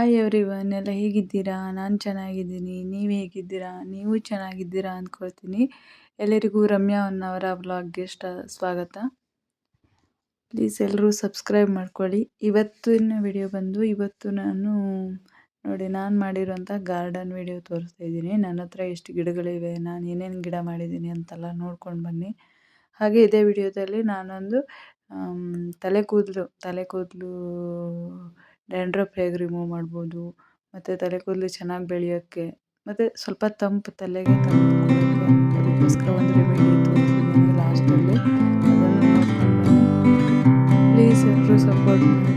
Hi everyone, ಎಲ್ಲ ಹೇಗಿದ್ದೀರಾ? ನಾನು ಚೆನ್ನಾಗಿದ್ದೀನಿ. ನೀವು ಹೇಗಿದ್ದೀರಾ? ನೀವು ಚೆನ್ನಾಗಿದ್ದೀರಾ ಅಂದ್ಕೊಳ್ತೀನಿ ಎಲ್ಲರಿಗೂ ರಮ್ಯಾ ಅವರ ವ್ಲಾಗ್ಗೆ ಇಷ್ಟ ಸ್ವಾಗತ. ಪ್ಲೀಸ್ ಎಲ್ಲರೂ ಸಬ್ಸ್ಕ್ರೈಬ್ ಮಾಡ್ಕೊಳ್ಳಿ. ಇವತ್ತಿನ ವಿಡಿಯೋ ಬಂದು, ಇವತ್ತು ನಾನು ನೋಡಿ, ನಾನು ಮಾಡಿರೋಂಥ ಗಾರ್ಡನ್ ವಿಡಿಯೋ ತೋರಿಸ್ತಾ ಇದ್ದೀನಿ. ನನ್ನ ಹತ್ರ ಎಷ್ಟು ಗಿಡಗಳಿವೆ, ನಾನು ಏನೇನು ಗಿಡ ಮಾಡಿದ್ದೀನಿ ಅಂತೆಲ್ಲ ನೋಡ್ಕೊಂಡು ಬನ್ನಿ. ಹಾಗೆ ಇದೇ ವಿಡಿಯೋದಲ್ಲಿ ನಾನೊಂದು ತಲೆ ಕೂದಲು ತಲೆ ಕೂದಲು ಡ್ಯಾಂಡ್ರಫ್ ಹೇಗೆ ರಿಮೂವ್ ಮಾಡ್ಬೋದು, ಮತ್ತು ತಲೆ ಕೂದಲು ಚೆನ್ನಾಗಿ ಬೆಳೆಯೋಕ್ಕೆ, ಮತ್ತು ಸ್ವಲ್ಪ ತಂಪು ತಲೆಗೆ ತಂಪು ಅದಕ್ಕೋಸ್ಕರ ಒಂದು ರೆಮಿಡಿ ತೋರಿಸಿದ್ದೀನಿ ಲಾಸ್ಟಲ್ಲಿ ಅದನ್ನು ಪ್ಲೀಸ್ ಎಲ್ಲರೂ ಸಪೋರ್ಟ್ ಮಾಡಿ.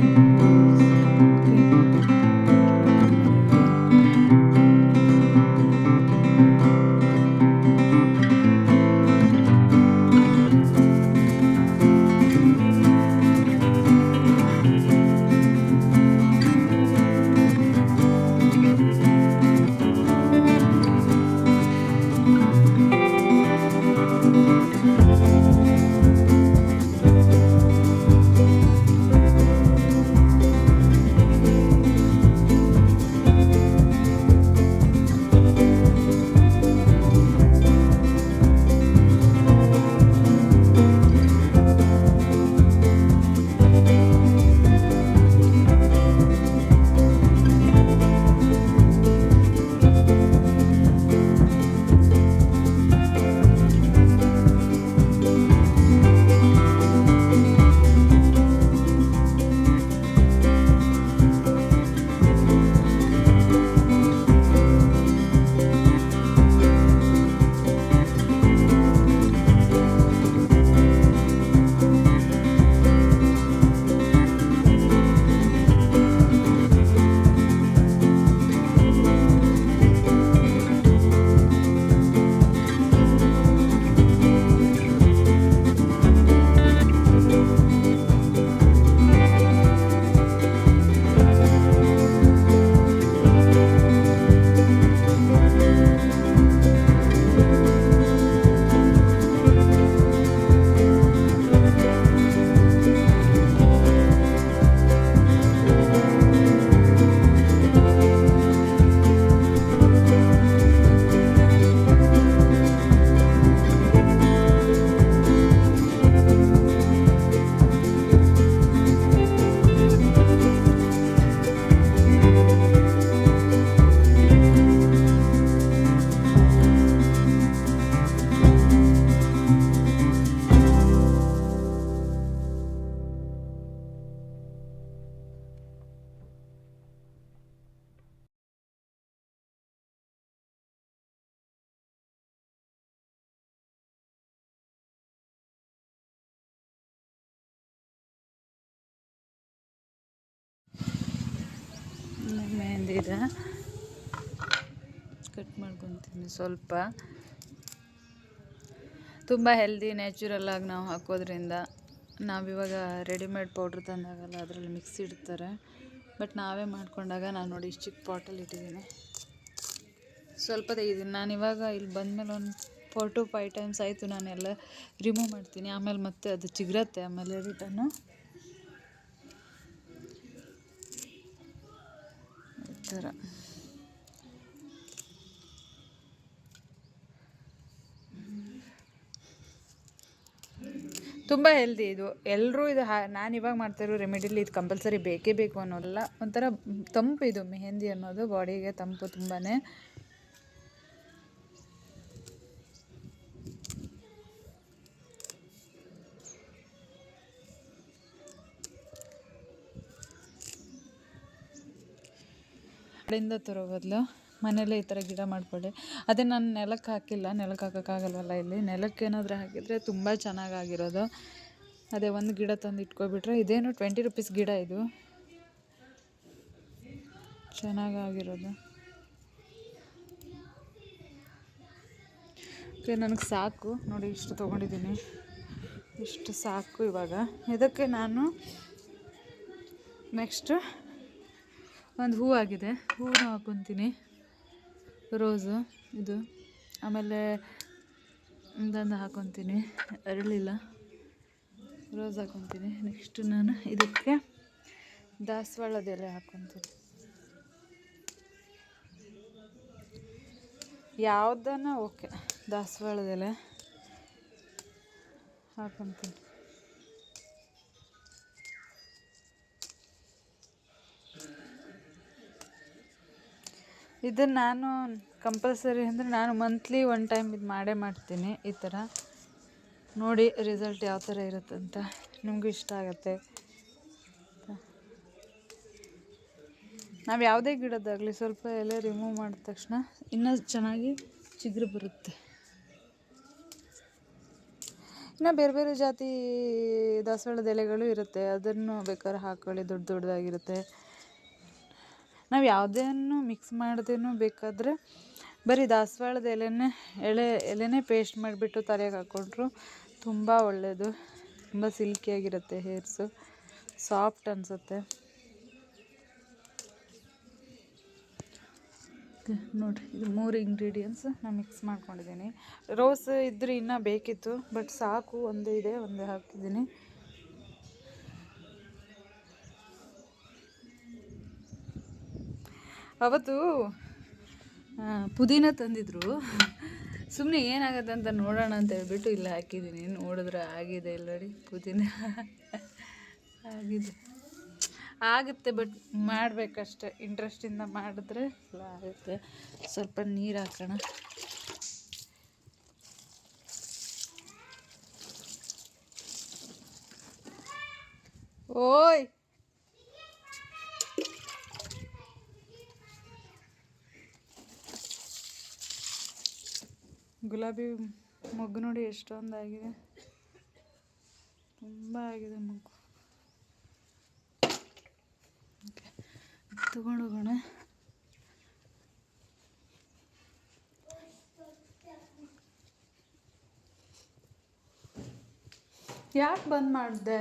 ಇದೆ ಕಟ್ ಮಾಡ್ಕೊತೀನಿ ಸ್ವಲ್ಪ. ತುಂಬ ಹೆಲ್ದಿ ನ್ಯಾಚುರಲ್ಲಾಗಿ ನಾವು ಹಾಕೋದ್ರಿಂದ ನಾವಿವಾಗ ರೆಡಿಮೇಡ್ ಪೌಡ್ರ್ ತಂದಾಗಲ್ಲ, ಅದರಲ್ಲಿ ಮಿಕ್ಸ್ ಇಡ್ತಾರೆ. ಬಟ್ ನಾವೇ ಮಾಡ್ಕೊಂಡಾಗ ನಾನು ನೋಡಿ ಇಷ್ಟು ಚಿಕ್ಕ ಪಾಟಲ್ಲಿ ಇಟ್ಟಿದ್ದೀನಿ ಸ್ವಲ್ಪ ತೆಗಿದ್ದೀನಿ ನಾನು ಇವಾಗ ಇಲ್ಲಿ ಬಂದಮೇಲೆ ಒಂದು ಫೋರ್ ಟು ಫೈವ್ ಟೈಮ್ಸ್ ಆಯಿತು. ನಾನೆಲ್ಲ ರಿಮೂವ್ ಮಾಡ್ತೀನಿ. ಆಮೇಲೆ ಮತ್ತೆ ಅದು ಚಿಗುರತ್ತೆ ಆಮೇಲೆ ರಿಟರ್ನು ಥರ ತುಂಬ ಹೆಲ್ದಿ ಇದು. ಎಲ್ಲರೂ ಇದು ಹಾ ನಾನು ಇವಾಗ ಮಾಡ್ತಾಯಿರೋ ರೆಮಿಡಿಲಿ ಇದು ಕಂಪಲ್ಸರಿ ಬೇಕೇ ಬೇಕು ಅನ್ನೋಲ್ಲ ಒಂಥರ ತಂಪು ಇದು, ಮೆಹಂದಿ ಅನ್ನೋದು ಬಾಡಿಗೆ ತಂಪು ತುಂಬಾ ಕಡೆಯಿಂದ ತರೋ ಬದಲು ಮನೇಲೇ ಈ ಥರ ಗಿಡ ಮಾಡಿಕೊಳ್ಳಿ. ಅದೇ ನಾನು ನೆಲಕ್ಕೆ ಹಾಕಿಲ್ಲ, ನೆಲಕ್ಕೆ ಹಾಕೋಕ್ಕಾಗಲ್ವಲ್ಲ ಇಲ್ಲಿ. ನೆಲಕ್ಕೆ ಏನಾದರೂ ಹಾಕಿದರೆ ತುಂಬ ಚೆನ್ನಾಗಾಗಿರೋದು. ಅದೇ ಒಂದು ಗಿಡ ತಂದು ಇಟ್ಕೊಬಿಟ್ರೆ ಇದೇನು ಟ್ವೆಂಟಿ ರುಪೀಸ್ ಗಿಡ ಇದು. ಚೆನ್ನಾಗಾಗಿರೋದು. ಓಕೆ, ನನಗೆ ಸಾಕು. ನೋಡಿ, ಇಷ್ಟು ತೊಗೊಂಡಿದ್ದೀನಿ. ಇಷ್ಟು ಸಾಕು ಇವಾಗ. ಇದಕ್ಕೆ ನಾನು ನೆಕ್ಸ್ಟು ಒಂದು ಹೂ ಆಗಿದೆ. ಹೂವನ್ನು ಹಾಕ್ಕೊತೀನಿ ರೋಸು, ಇದು. ಆಮೇಲೆ ಒಂದೊಂದು ಹಾಕೊತೀನಿ. ಅರಳಿಲ್ಲ. ರೋಸ್ ಹಾಕೊತೀನಿ. ನೆಕ್ಸ್ಟು ನಾನು ಇದಕ್ಕೆ ದಾಸವಾಳದ ಎಲೆ ಹಾಕ್ಕೊತೀನಿ ಯಾವುದನ್ನ ಓಕೆ. ದಾಸವಾಳದ ಎಲೆ ಹಾಕೊತೀನಿ. ಇದನ್ನು ನಾನು ಕಂಪಲ್ಸರಿ ಅಂದರೆ ನಾನು ಮಂತ್ಲಿ ಒನ್ ಟೈಮ್ ಇದು ಮಾಡೇ ಮಾಡ್ತೀನಿ ಈ ಥರ ನೋಡಿ ರಿಸಲ್ಟ್ ಯಾವ ಥರ ಇರುತ್ತೆ ಅಂತ ನಿಮಗೂ ಇಷ್ಟ ಆಗುತ್ತೆ. ನಾವು ಯಾವುದೇ ಗಿಡದಾಗಲಿ ಸ್ವಲ್ಪ ಎಲೆ ರಿಮೂವ್ ಮಾಡಿದ ತಕ್ಷಣ ಇನ್ನೂ ಚೆನ್ನಾಗಿ ಚಿಗುರು ಬರುತ್ತೆ. ಇನ್ನು ಬೇರೆ ಬೇರೆ ಜಾತಿ ದಾಸವಾಳದ ಎಲೆಗಳು ಇರುತ್ತೆ. ಅದನ್ನು ಬೇಕಾದ್ರೆ ಹಾಕ್ಕೊಳ್ಳಿ ದೊಡ್ಡ ದೊಡ್ಡದಾಗಿರುತ್ತೆ ನಾವು ಯಾವುದನ್ನು ಮಿಕ್ಸ್ ಮಾಡ್ದೇನು ಬೇಕಾದರೆ ಬರೀ ದಾಸವಾಳದ ಎಲೆನೇ, ಎಳೆ, ಎಲೆನೇ ಪೇಸ್ಟ್ ಮಾಡಿಬಿಟ್ಟು ತಲೆಗೆ ಹಾಕ್ಕೊಂಡ್ರು ತುಂಬ ಒಳ್ಳೆಯದು ತುಂಬ ಸಿಲ್ಕಿಯಾಗಿರುತ್ತೆ ಹೇರ್ಸು ಸಾಫ್ಟ್ ಅನಿಸುತ್ತೆ. ನೋಡಿರಿ, ಇದು ಮೂರು ಇಂಗ್ರೀಡಿಯೆಂಟ್ಸ್ ನಾನು ಮಿಕ್ಸ್ ಮಾಡ್ಕೊಂಡಿದ್ದೀನಿ. ರೋಸ್ ಇದ್ದರೆ ಇನ್ನೂ ಬೇಕಿತ್ತು ಬಟ್ ಸಾಕು ಒಂದೇ ಇದೆ ಒಂದೇ ಹಾಕಿದ್ದೀನಿ ಅವತ್ತು ಪುದೀನ ತಂದಿದ್ರು. ಸುಮ್ಮನೆ ಏನಾಗತ್ತೆ ಅಂತ ನೋಡೋಣ ಅಂತ ಹೇಳ್ಬಿಟ್ಟು ಇಲ್ಲಿ ಹಾಕಿದ್ದೀನಿ. ನೋಡಿದ್ರೆ ಆಗಿದೆ ಎಲ್ಲರಿ ಪುದೀನ. ಆಗಿದೆ. ಆಗುತ್ತೆ ಬಟ್ ಮಾಡಬೇಕಷ್ಟೆ. ಇಂಟ್ರೆಸ್ಟಿಂದ ಮಾಡಿದ್ರೆ ಆಗುತ್ತೆ. ಸ್ವಲ್ಪ ನೀರು ಹಾಕೋಣ. ಓಯ್! ಗುಲಾಬಿ ಮೊಗ್ಗು ನೋಡಿ ಎಷ್ಟೊಂದಾಗಿದೆ. ತುಂಬ ಆಗಿದೆ ಮೊಗ್ಗು. ತಗೊಂಡು ಹೋಗೋಣ. ಯಾಕೆ ಬಂದ್ ಮಾಡಿದೆ?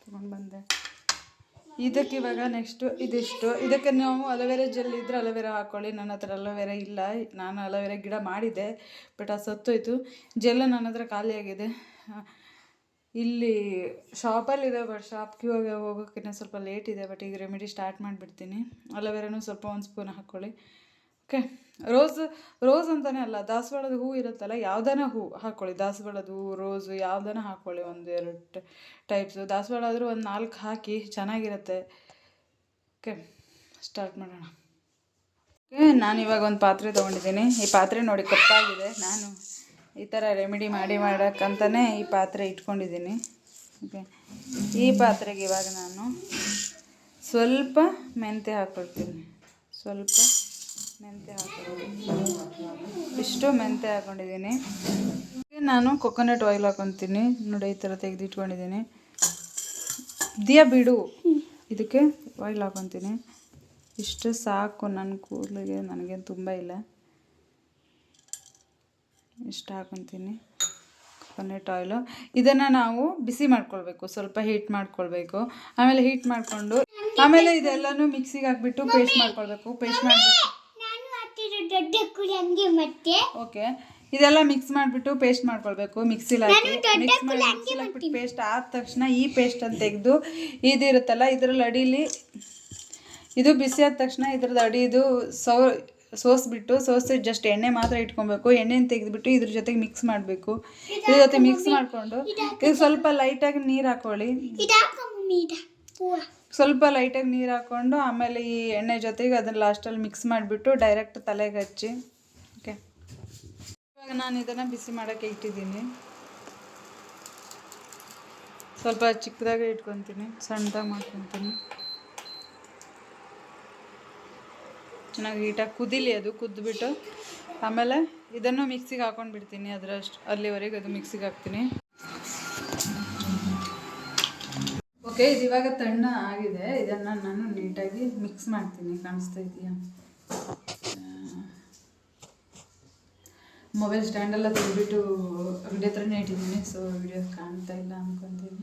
ತಗೊಂಡು ಬಂದೆ. ಇದಕ್ಕೆ ಇವಾಗ ನೆಕ್ಸ್ಟು ಇದಿಷ್ಟು. ಇದಕ್ಕೆ ನಾವು ಅಲೋವೆರಾ ಜೆಲ್ ಇದ್ದರೆ ಅಲೋವೆರಾ ಹಾಕ್ಕೊಳ್ಳಿ ನನ್ನ ಹತ್ರ ಅಲೋವೆರಾ ಇಲ್ಲ. ನಾನು ಅಲೋವೆರಾ ಗಿಡ ಮಾಡಿದ್ದೆ ಬಟ್ ಅದು ಸತ್ತೋಯ್ತು. ಜೆಲ್ಲ ನನ್ನ ಹತ್ರ ಖಾಲಿಯಾಗಿದೆ ಇಲ್ಲಿ ಶಾಪಲ್ಲಿದೆ ಬಟ್ ಶಾಪ್ಗೆ ಇವಾಗ ಹೋಗೋಕ್ಕಿಂತ ಸ್ವಲ್ಪ ಲೇಟ್ ಇದೆ ಬಟ್ ಈಗ ರೆಮಿಡಿ ಸ್ಟಾರ್ಟ್ ಮಾಡಿಬಿಡ್ತೀನಿ. ಅಲೋವೆರಾನು ಸ್ವಲ್ಪ ಒಂದು ಸ್ಪೂನ್ ಹಾಕ್ಕೊಳ್ಳಿ ಓಕೆ ರೋಸ್ ರೋಸ್ ಅಂತಲೇ ಅಲ್ಲ, ದಾಸವಾಳದ ಹೂ ಇರುತ್ತಲ್ಲ, ಯಾವ್ದಾನ ಹೂ ಹಾಕ್ಕೊಳ್ಳಿ ದಾಸವಾಳದ ಹೂ ರೋಸು, ಯಾವ್ದಾನ ಹಾಕ್ಕೊಳ್ಳಿ ಒಂದು ಎರಡು ಟೈಪ್ಸು ದಾಸವಾಳ ಆದರೂ ಒಂದು ನಾಲ್ಕು ಹಾಕಿ ಚೆನ್ನಾಗಿರುತ್ತೆ. ಓಕೆ ಸ್ಟಾರ್ಟ್ ಮಾಡೋಣ. ಓಕೆ, ನಾನು ಇವಾಗ ಒಂದು ಪಾತ್ರೆ ತೊಗೊಂಡಿದ್ದೀನಿ. ಈ ಪಾತ್ರೆ ನೋಡಿ ಕಪ್ಪಾಗಿದೆ. ನಾನು ಈ ಥರ ರೆಮಿಡಿ ಮಾಡಿ ಮಾಡೋಕ್ಕಂತಲೇ ಈ ಪಾತ್ರೆ ಇಟ್ಕೊಂಡಿದ್ದೀನಿ. ಓಕೆ, ಈ ಪಾತ್ರೆಗೆ ಇವಾಗ ನಾನು ಸ್ವಲ್ಪ ಮೆಂತ್ಯ ಹಾಕ್ಕೊಳ್ತೀನಿ ಸ್ವಲ್ಪ ಮೆಂತ್ಯ ಹಾಕೋದು ಇಷ್ಟು ಮೆಂತ್ಯ ಹಾಕೊಂಡಿದ್ದೀನಿ ನಾನು ಕೊಕೊನಟ್ ಆಯಿಲ್ ಹಾಕೊತೀನಿ. ನೋಡಿ, ಈ ಥರ ತೆಗೆದಿಟ್ಕೊಂಡಿದ್ದೀನಿ. ದಿಯ ಬಿಡು. ಇದಕ್ಕೆ ಆಯಿಲ್ ಹಾಕೊತೀನಿ. ಇಷ್ಟು ಸಾಕು. ನನ್ನ ಕೂದಲಿಗೆ ನನಗೇನು ತುಂಬ ಇಲ್ಲ. ಇಷ್ಟು ಹಾಕೊತೀನಿ. ಕೊಕೊನಟ್ ಆಯಿಲು ಇದನ್ನು ನಾವು ಬಿಸಿ ಮಾಡ್ಕೊಳ್ಬೇಕು. ಸ್ವಲ್ಪ ಹೀಟ್ ಮಾಡ್ಕೊಳ್ಬೇಕು. ಆಮೇಲೆ ಹೀಟ್ ಮಾಡಿಕೊಂಡು ಆಮೇಲೆ ಇದೆಲ್ಲನೂ ಮಿಕ್ಸಿಗೆ ಹಾಕ್ಬಿಟ್ಟು ಪೇಸ್ಟ್ ಮಾಡ್ಕೊಳ್ಬೇಕು. ಪೇಸ್ಟ್ ಹಾಕಿರೋ ದೊಡ್ಡ ಮತ್ತೆ. ಓಕೆ. ಇದೆಲ್ಲ ಮಿಕ್ಸ್ ಮಾಡಿಬಿಟ್ಟು ಪೇಸ್ಟ್ ಮಾಡ್ಕೊಳ್ಬೇಕು. ಮಿಕ್ಸಿಲಿ ಹಾಕಿ ಮಿಕ್ಸ್ ಮಾಡಿ ಮಿಕ್ಸಿಲಿ ಹಾಕ್ಬಿಟ್ಟು ಪೇಸ್ಟ್ ಆದ ತಕ್ಷಣ ಈ ಪೇಸ್ಟನ್ನು ತೆಗೆದು ಇದಿರುತ್ತಲ್ಲ ಇದ್ರಲ್ಲಿ ಅಡಿಲಿ ಇದು ಬಿಸಿ ಆದ ತಕ್ಷಣ ಇದ್ರದ್ದು ಅಡಿದು ಸೋ ಸೋಸ್ಬಿಟ್ಟು ಸೋಸಿ ಜಸ್ಟ್ ಎಣ್ಣೆ ಮಾತ್ರ ಇಟ್ಕೊಬೇಕು. ಎಣ್ಣೆನ ತೆಗೆದುಬಿಟ್ಟು ಇದ್ರ ಜೊತೆಗೆ ಮಿಕ್ಸ್ ಮಾಡಬೇಕು. ಇದ್ರ ಜೊತೆ ಮಿಕ್ಸ್ ಮಾಡಿಕೊಂಡು. ಇದು ಸ್ವಲ್ಪ ಲೈಟಾಗಿ ನೀರು ಹಾಕೊಳ್ಳಿ. ಸ್ವಲ್ಪ ಲೈಟಾಗಿ ನೀರು ಹಾಕ್ಕೊಂಡು ಆಮೇಲೆ ಈ ಎಣ್ಣೆ ಜೊತೆಗೆ ಅದನ್ನು ಲಾಸ್ಟಲ್ಲಿ ಮಿಕ್ಸ್ ಮಾಡಿಬಿಟ್ಟು ಡೈರೆಕ್ಟ್ ತಲೆಗೆ ಹಚ್ಚಿ, ಓಕೆ? ಇವಾಗ ನಾನು ಇದನ್ನು ಬಿಸಿ ಮಾಡೋಕ್ಕೆ ಇಟ್ಟಿದ್ದೀನಿ. ಸ್ವಲ್ಪ ಚಿಕ್ಕದಾಗೆ ಇಟ್ಕೊತೀನಿ, ಸಣ್ಣದಾಗಿ ಮಾಡ್ಕೊತೀನಿ. ಚೆನ್ನಾಗಿ ಹೀಟಾಗಿ ಕುದಿಲಿ ಅದು ಕುದ್ದುಬಿಟ್ಟು ಆಮೇಲೆ ಇದನ್ನು ಮಿಕ್ಸಿಗೆ ಹಾಕೊಂಡು ಬಿಡ್ತೀನಿ ಅದರಷ್ಟು, ಅಲ್ಲಿವರೆಗೆ ಅದು ಮಿಕ್ಸಿಗೆ ಹಾಕ್ತೀನಿ. ಓಕೆ ಇದು ಇವಾಗ ತಣ್ಣ ಆಗಿದೆ. ಇದನ್ನು ನಾನು ನೀಟಾಗಿ ಮಿಕ್ಸ್ ಮಾಡ್ತೀನಿ. ಕಾಣಿಸ್ತಾ ಇದೆಯಾ? ಮೊಬೈಲ್ ಸ್ಟ್ಯಾಂಡೆಲ್ಲ ತೆಗೆದ್ಬಿಟ್ಟು ವಿಡಿಯೋ ಹತ್ರನೇ ಇಟ್ಟಿದ್ದೀನಿ. ಸೊ ವಿಡಿಯೋ ಕಾಣ್ತಾ ಇಲ್ಲ ಅಂದ್ಕೊತೀನಿ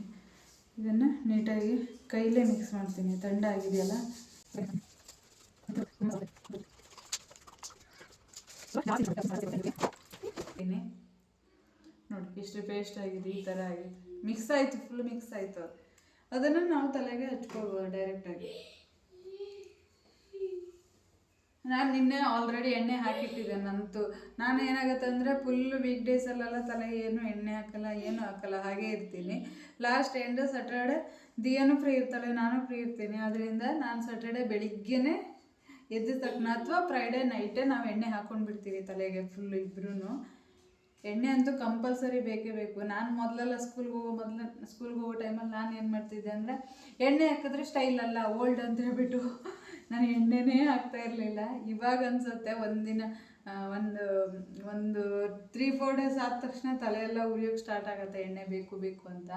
ಇದನ್ನು ನೀಟಾಗಿ ಕೈಲೇ ಮಿಕ್ಸ್ ಮಾಡ್ತೀನಿ. ತಂಡ ಆಗಿದೆಯಲ್ಲ. ನೋಡಿ ಇಷ್ಟು ಪೇಸ್ಟ್ ಆಗಿದೆ, ಈ ಥರ ಆಗಿದೆ. ಮಿಕ್ಸ್ ಆಯಿತು ಫುಲ್ ಮಿಕ್ಸ್ ಆಯಿತು. ಅದನ್ನು ನಾವು ತಲೆಗೆ ಹಚ್ಕೋಬೋದು ಡೈರೆಕ್ಟಾಗಿ ನಾನು ನಿನ್ನೆ ಆಲ್ರೆಡಿ ಎಣ್ಣೆ ಹಾಕಿಟ್ಟಿದ್ದೆ ನಂತು. ನಾನು ಏನಾಗುತ್ತೆ ಅಂದರೆ ಫುಲ್ ವೀಕ್ ಡೇಸಲ್ಲೆಲ್ಲ ತಲೆಗೆ ಏನು ಎಣ್ಣೆ ಹಾಕಲ್ಲ, ಏನು ಹಾಕಲ್ಲ, ಹಾಗೆ ಇರ್ತೀನಿ. ಲಾಸ್ಟ್ ಎಂಡ್ ಸ್ಯಾಟರ್ಡೆ ದಿಯಾನು ಫ್ರೀ ಇರ್ತಾಳೆ, ನಾನು ಫ್ರೀ ಇರ್ತೀನಿ. ಅದರಿಂದ ನಾನು ಸ್ಯಾಟರ್ಡೆ ಬೆಳಿಗ್ಗೆನೇ ಎದ್ದ ತಕ್ಷಣ ಅಥವಾ ಫ್ರೈಡೇ ನೈಟೇ ನಾವು ಎಣ್ಣೆ ಹಾಕೊಂಡು ಬಿಡ್ತೀವಿ ತಲೆಗೆ ಫುಲ್ ಇಬ್ರು ಎಣ್ಣೆ ಅಂತೂ ಕಂಪಲ್ಸರಿ ಬೇಕೇ ಬೇಕು. ನಾನು ಮೊದಲೆಲ್ಲ ಸ್ಕೂಲ್ಗೆ ಹೋಗೋ ಮೊದಲು ಸ್ಕೂಲ್ಗೆ ಹೋಗೋ ಟೈಮಲ್ಲಿ ನಾನು ಏನು ಮಾಡ್ತಿದ್ದೆ ಅಂದರೆ ಎಣ್ಣೆ ಹಾಕಿದ್ರೆ ಸ್ಟೈಲ್ ಅಲ್ಲ ಓಲ್ಡ್ ಅಂತ ಹೇಳ್ಬಿಟ್ಟು ನಾನು ಎಣ್ಣೆನೇ ಹಾಕ್ತಾ ಇರಲಿಲ್ಲ. ಇವಾಗ ಅನ್ಸುತ್ತೆ ಒಂದಿನ ಒಂದು ಒಂದು ತ್ರೀ ಫೋರ್ ಡೇಸ್ ಆದ ತಕ್ಷಣ ತಲೆಯೆಲ್ಲ ಉರಿಯೋಕ್ಕೆ ಸ್ಟಾರ್ಟ್ ಆಗುತ್ತೆ ಎಣ್ಣೆ ಬೇಕು ಬೇಕು ಅಂತ.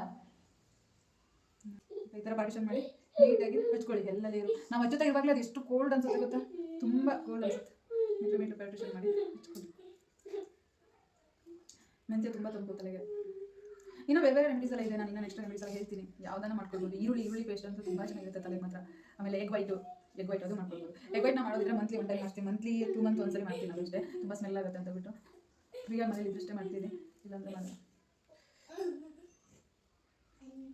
ಈ ಥರ ಪಾರ್ಟಿಷನ್ ಮಾಡಿ ನೀಟಾಗಿ ಹಚ್ಕೊಳ್ಳಿ, ಎಲ್ಲ ನೀರು. ನಾವು ಹಚ್ಚುತ್ತಾ ಇವಾಗಲೇ ಅದು ಎಷ್ಟು ಕೋಲ್ಡ್ ಅನ್ಸುತ್ತೆ ಗೊತ್ತಾ? ತುಂಬ ಕೋಲ್ಡ್ ಅನ್ಸುತ್ತೆ. ಮೀಟ್ರ್ ಮೀಟ್ರ್ ಪಾರ್ಟಿಷನ್ ಮಾಡಿ ಹಚ್ಕೊಳ್ಳಿ. ಮೆಂತ್ಯ ತುಂಬ ತಂಪು ತಲೆಗೆ. ಇನ್ನು ಬೇರೆ ಬೇರೆ ರೆಮಿಡೀಸ್ ಎಲ್ಲ ಇದೆ, ನಾನು ಇನ್ನು ನೆಕ್ಸ್ಟ್ ರೆಮಿಡೀಸ್ ಎಲ್ಲ ಹೇಳ್ತೀನಿ. ಯಾವ್ದನ್ನ ಮಾಡ್ಕೊಳ್ಬೋದು. ಈರುಳ್ಳಿ ಈರುಳ್ಳಿ ಪೇಸ್ಟ್ ಅಂತೂ ತುಂಬ ಚೆನ್ನಾಗಿರುತ್ತೆ ತಲೆಗೆ ಮಾತ್ರ. ಆಮೇಲೆ ಎಗ್ ವೈಟು ಎಗ್ ವೈಟ್ ಅದು ಮಾಡ್ಕೊಳ್ಬೋದು. ಎಗ್ ವೈಟ್ ನಾವು ಮಾಡೋದಿದ್ರೆ ಮಂತ್ಲಿ ಒನ್ ಟೈಮ್ ಮಾಡ್ತೀನಿ. ಮಂತ್ಲಿ ಟೂ ಮಂತ್ ಒಂದ್ಸರಿ ಮಾಡ್ತೀನಿ ನಾವು ಅಷ್ಟೇ. ತುಂಬ ಸ್ಮೆಲ್ ಆಗುತ್ತೆ ಅಂತ ಬಿಟ್ಟು. ಫ್ರೀಯಾಗಿ ಮನೇಲಿ ಇದ್ದಷ್ಟೇ ಮಾಡ್ತೀನಿ. ಇಲ್ಲಾಂದ್ರೆ ಮನೆ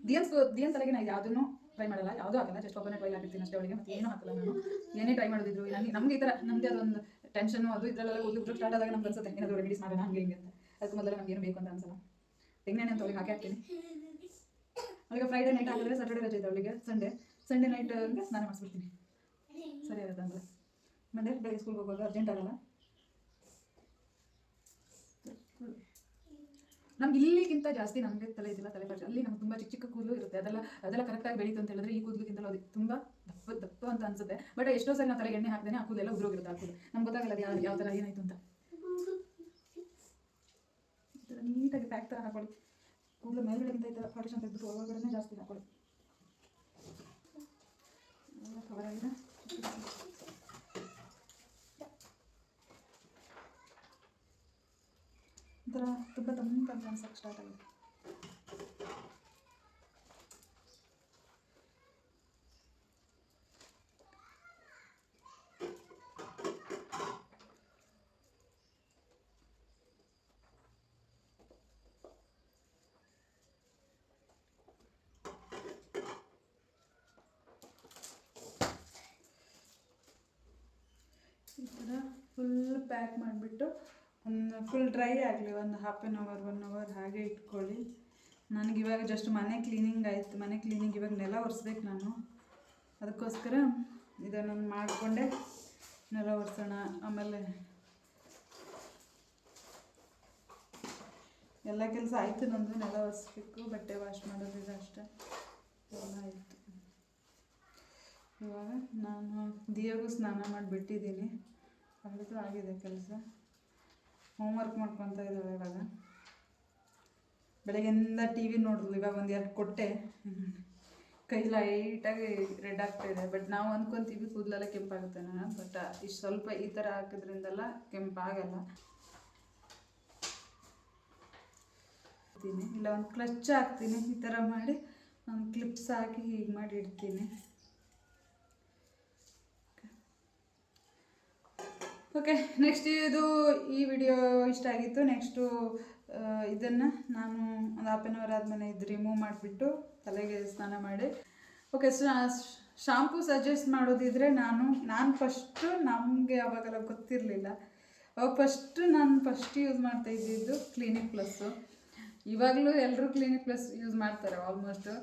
ದಿಯನ್ಸ್ ದಿಯನ್ ತಲೆಗೆ ನಾನು ಯಾವುದನ್ನು ಟ್ರೈ ಮಾಡಲ್ಲ. ಯಾವುದೂ ಹಾಕಲ್ಲ. ಜಸ್ಟ್ ಒಬ್ಬನೇ ಟ್ರೈ ಹಾಕಿರ್ತೀನಿ ಅಷ್ಟೇ ಅವಳಿಗೆ ಮತ್ತೆ ಏನೂ ಹಾಕಲ್ಲ ನಾನು. ಏನೇ ಟ್ರೈ ಮಾಡಿದ್ರು ನನಗೆ ನಮಗೆ ಈ ಥರ ನಮ್ಮದೇ ಅದೊಂದು ಟೆನ್ಷನು ಅದು ಇದರಲ್ಲೆಲ್ಲ ಕೂದಲು ಸ್ಟಾರ್ಟ್ ಆದಾಗ ನಮ್ಗೆ ಅನ್ಸುತ್ತೆ, ಏನಾದರೂ ರೆಮಿಡೀಸ್ ಮಾಡೋಣ, ಹಂಗೆ ಹಿಂಗೆ ಅಂತ. ಅದಕ್ಕೆ ಮೊದಲು ನಮ್ಗೆ ಏನು ಬೇಕು ಅಂತ ಅನ್ಸಲ್ಲ. ತೆಂಗಿನ ಅಂತ ಅವ್ರಿಗೆ ಹಾಕಿ ಹಾಕ್ತೀನಿ. ಅವಳಿಗೆ ಫ್ರೈಡೇ ನೈಟ್ ಹಾಕಿದ್ರೆ ಸ್ಯಾಟರ್ಡೇ ರಜೆ ಇದೆ ಅವಳಿಗೆ. ಸಂಡೇ ಸಂಡೇ ನೈಟ್ ಸ್ನಾನ ಮಾಡಿಸ್ಬಿಡ್ತೀನಿ. ಸರಿ ಆಗುತ್ತೆ ಅಂದರೆ ಮಂಡೇ ಬೆಳಗ್ಗೆ ಸ್ಕೂಲ್ಗೆ ಹೋಗೋದು ಅರ್ಜೆಂಟ್ ಆಗಲ್ಲ. ನಮ್ಗೆ ಇಲ್ಲಿಗಿಂತ ಜಾಸ್ತಿ ನಮಗೆ ತಲೆ ಇದಿಲ್ಲ ತಲೆ ಖರ್ಚು ಅಲ್ಲಿ ನಮ್ಗೆ ತುಂಬ ಚಿಕ್ಕ ಚಿಕ್ಕ ಕೂದಲು ಇರುತ್ತೆ. ಅದೆಲ್ಲ ಅದೆಲ್ಲ ಕರೆಕ್ಟಾಗಿ ಬೆಳೀತು ಅಂತ ಹೇಳಿದ್ರೆ ಈ ಕೂದಲಿಗಿಂತಲೂ ಅದು. ತುಂಬ ದಪ್ಪ ದಪ್ಪ ಅಂತ ಅನ್ಸುತ್ತೆ. ಬಟ್ ಎಷ್ಟೋ ಸರಿ ನಾವು ತಲೆಗೆ ಎಣ್ಣೆ ಹಾಕಿದ್ರೆ ಆ ಕೂದಲೆಲ್ಲ ಉದ್ರೋಗಿರುತ್ತೆ ಆ ಕೂದಲು. ನಮ್ಗೆ ಗೊತ್ತಾಗಲ್ಲ ಅದು ಯಾವ ಯಾವ ಥರ ಏನಾಯ್ತು ಅಂತ. ನೀಟಾಗಿ ಪ್ಯಾಕ್ ಥರ ಹಾಕೊಳ್ಳಿ. ಕೂದಲು ಮೇಲ್ಗಡೆಗಿಂತ ಈ ಥರ ಪಾರ್ಟಿಷನ್ ತೆಗೆದ್ಬಿಟ್ಟು ಒಳಗಡೆನೇ ಜಾಸ್ತಿ ಹಾಕೊಳ್ಳಿ. ಕವರ್ ಆಗಿದೆ. ಒಂಥರ ತುಂಬ ತಂಪಾಗಿ ಅನ್ಸಕ್ಕೆ ಸ್ಟಾರ್ಟ್ ಆಗಿದೆ ಈ ಥರ ಫುಲ್ ಪ್ಯಾಕ್ ಮಾಡಿಬಿಟ್ಟು, ಒಂದು ಫುಲ್ ಡ್ರೈ ಆಗಲಿ, ಒಂದು half an hour one hour ಹಾಗೆ ಇಟ್ಕೊಳ್ಳಿ. ನನಗೆ ಇವಾಗ ಜಸ್ಟ್ ಮನೆ ಕ್ಲೀನಿಂಗ್ ಆಯಿತು. ಮನೆ ಕ್ಲೀನಿಂಗ್ ಇವಾಗ ನೆಲ ಒರೆಸ್ಬೇಕು ನಾನು. ಅದಕ್ಕೋಸ್ಕರ ಇದನ್ನು ಮಾಡಿಕೊಂಡೆ. ನೆಲ ಒರೆಸೋಣ. ಆಮೇಲೆ ಎಲ್ಲ ಕೆಲಸ ಆಯಿತು ನಂದು, ನೆಲ ಒರೆಸ್ಬೇಕು. ಬಟ್ಟೆ ವಾಶ್ ಮಾಡೋದಿದೆ ಅಷ್ಟೇ. ಎಲ್ಲ ಆಯಿತು. ಇವಾಗ ನಾನು ದಿಯಾಗೂ ಸ್ನಾನ ಮಾಡಿಬಿಟ್ಟಿದ್ದೀನಿ. ಅವಳಿಗೂ ಆಗಿದೆ ಕೆಲಸ. ಹೋಮ್ವರ್ಕ್ ಮಾಡ್ಕೊತ ಇದ್ದಾಳೆ ಇವಾಗ. ಬೆಳಗ್ಗೆಯಿಂದ ಟಿ ವಿ ನೋಡಿದ್ಲು ಇವಾಗ ಒಂದು ಎರಡು ಕೊಟ್ಟೆ. ಕೈ ಲೈಟಾಗಿ ರೆಡ್ ಆಗ್ತಾ ಇದೆ ಬಟ್ ನಾವು ಅಂದ್ಕೊತೀವಿ ಕೂದಲೆಲ್ಲ ಕೆಂಪಾಗುತ್ತೆ ನಾನು ಬಟ್ ಇಷ್ಟು ಸ್ವಲ್ಪ ಈ ಥರ ಹಾಕಿದ್ರಿಂದೆಲ್ಲ ಕೆಂಪಾಗಲ್ಲ. ಇಲ್ಲ, ಒಂದು ಕ್ಲಚ್ ಹಾಕ್ತೀನಿ, ಈ ಥರ ಮಾಡಿ, ಒಂದು ಕ್ಲಿಪ್ಸ್ ಹಾಕಿ ಹೀಗೆ ಮಾಡಿ ಇಡ್ತೀನಿ. ಓಕೆ ನೆಕ್ಸ್ಟ್ ಇದು ಈ ವಿಡಿಯೋ ಇಷ್ಟ ಆಗಿತ್ತು. ನೆಕ್ಸ್ಟು ಇದನ್ನು ನಾನು ಒಂದು ಹಾಫ್ ಆನ್ ಅವರ್ ಆದಮೇಲೆ ಇದು ರಿಮೂವ್ ಮಾಡಿಬಿಟ್ಟು ತಲೆಗೆ ಸ್ನಾನ ಮಾಡಿ. ಓಕೆ ಶಾಂಪೂ ಸಜೆಸ್ಟ್ ಮಾಡೋದಿದ್ರೆ ನಾನು ನಾನು ಫಸ್ಟು ನಮಗೆ ಅವಾಗೆಲ್ಲ ಗೊತ್ತಿರಲಿಲ್ಲ. ಅವಾಗ ಫಸ್ಟು ನಾನು ಫಸ್ಟ್ ಯೂಸ್ ಮಾಡ್ತಾ ಇದ್ದಿದ್ದು ಕ್ಲಿನಿಕ್ ಪ್ಲಸ್ಸು ಇವಾಗಲೂ ಎಲ್ಲರೂ ಕ್ಲಿನಿಕ್ ಪ್ಲಸ್ ಯೂಸ್ ಮಾಡ್ತಾರೆ ಆಲ್ಮೋಸ್ಟು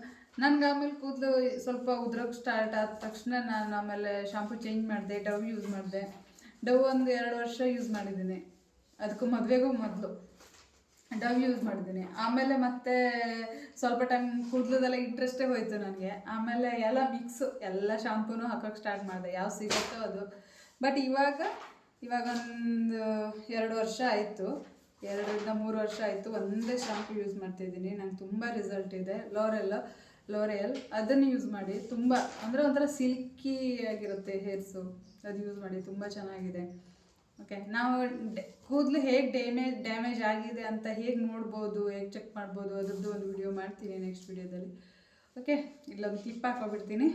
ನನಗೆ ಆಮೇಲೆ ಕೂದಲು ಸ್ವಲ್ಪ ಉದ್ರೋಕ್ಕೆ ಸ್ಟಾರ್ಟ್ ಆದ ತಕ್ಷಣ ನಾನು ಆಮೇಲೆ ಶಾಂಪೂ ಚೇಂಜ್ ಮಾಡಿದೆ, ಡವ್ ಯೂಸ್ ಮಾಡಿದೆ. ಡವ್ ಒಂದು ಎರಡು ವರ್ಷ ಯೂಸ್ ಮಾಡಿದ್ದೀನಿ. ಅದಕ್ಕೂ ಮದುವೆಗೂ ಮೊದಲು. ಡವ್ ಯೂಸ್ ಮಾಡಿದ್ದೀನಿ. ಆಮೇಲೆ ಮತ್ತೆ ಸ್ವಲ್ಪ ಟೈಮ್ ಕೂದಲದೆಲ್ಲ ಇಂಟ್ರೆಸ್ಟೇ ಹೋಯಿತು ನನಗೆ. ಆಮೇಲೆ ಎಲ್ಲ ಮಿಕ್ಸು ಎಲ್ಲ ಶಾಂಪೂನು ಹಾಕೋಕ್ಕೆ ಸ್ಟಾರ್ಟ್ ಮಾಡಿದೆ. ಯಾವ ಸಿಗುತ್ತೋ ಅದು. ಬಟ್ ಇವಾಗ ಇವಾಗ ಒಂದು ಎರಡು ವರ್ಷ ಆಯಿತು. ಎರಡರಿಂದ ಮೂರು ವರ್ಷ ಆಯಿತು. ಒಂದೇ ಶಾಂಪು ಯೂಸ್ ಮಾಡ್ತಿದ್ದೀನಿ ನಂಗೆ ತುಂಬ ರಿಸಲ್ಟ್ ಇದೆ. ಲೋರೆಲ್ ಲೋರೆಯಲ್ ಅದನ್ನು ಯೂಸ್ ಮಾಡಿ. ತುಂಬ, ಅಂದರೆ ಒಂಥರ ಸಿಲ್ಕಿ ಆಗಿರುತ್ತೆ ಹೇರ್ಸು ಅದು ಯೂಸ್ ಮಾಡಿ, ತುಂಬ ಚೆನ್ನಾಗಿದೆ. ಓಕೆ ನಾವು ಕೂದಲು ಹೇಗೆ ಡ್ಯಾಮೇಜ್ ಡ್ಯಾಮೇಜ್ ಆಗಿದೆ ಅಂತ ಹೇಗೆ ನೋಡ್ಬೋದು, ಹೇಗೆ ಚೆಕ್ ಮಾಡ್ಬೋದು, ಅದ್ರದ್ದು ಒಂದು ವಿಡಿಯೋ ಮಾಡ್ತೀನಿ ನೆಕ್ಸ್ಟ್ ವಿಡಿಯೋದಲ್ಲಿ ಓಕೆ ಇಲ್ಲೊಂದು ಕ್ಲಿಪ್ ಹಾಕೋಬಿಡ್ತೀನಿ.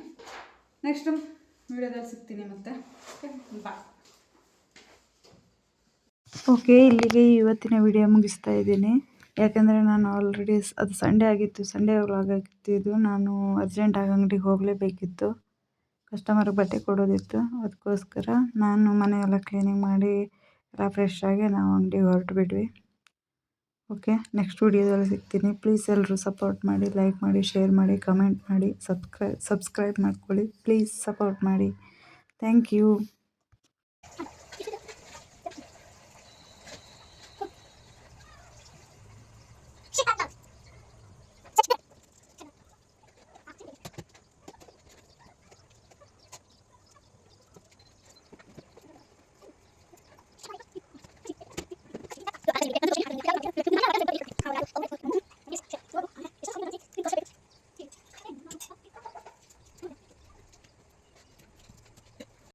ನೆಕ್ಸ್ಟು ವಿಡಿಯೋದಲ್ಲಿ ಸಿಗ್ತೀನಿ ಮತ್ತೆ. ಓಕೆ ಬಾಯ್ ಓಕೆ ಇಲ್ಲಿಗೆ ಇವತ್ತಿನ ವಿಡಿಯೋ ಮುಗಿಸ್ತಾ ಇದ್ದೀನಿ. ಯಾಕಂದರೆ ನಾನು ಆಲ್ರೆಡಿ ಅದು ಸಂಡೇ ಆಗಿತ್ತು ಸಂಡೇ ವ್ಲಾಗ್ ಆಗಿತ್ತು ಇದು ನಾನು ಅರ್ಜೆಂಟಾಗಿ ಅಂಗಡಿಗೆ ಹೋಗಲೇಬೇಕಿತ್ತು. ಕಸ್ಟಮರ್ಗೆ ಬಟ್ಟೆ ಕೊಡೋದಿತ್ತು. ಅದಕ್ಕೋಸ್ಕರ ನಾನು ಮನೆಯೆಲ್ಲ ಕ್ಲೀನಿಂಗ್ ಮಾಡಿ ಎಲ್ಲ ಫ್ರೆಶ್ ಆಗಿ ನಾವು ಅಂಗಡಿಗೆ ಹೊರಟು ಬಿಟ್ವಿ ಓಕೆ ನೆಕ್ಸ್ಟ್ ವಿಡಿಯೋದಲ್ಲಿ ಸಿಗ್ತೀನಿ. ಪ್ಲೀಸ್ ಎಲ್ಲರೂ ಸಪೋರ್ಟ್ ಮಾಡಿ ಲೈಕ್ ಮಾಡಿ ಶೇರ್ ಮಾಡಿ ಕಮೆಂಟ್ ಮಾಡಿ ಸಬ್ಸ್ಕ್ರೈಬ್ ಸಬ್ಸ್ಕ್ರೈಬ್ ಮಾಡ್ಕೊಳ್ಳಿ. ಪ್ಲೀಸ್ ಸಪೋರ್ಟ್ ಮಾಡಿ. Thank you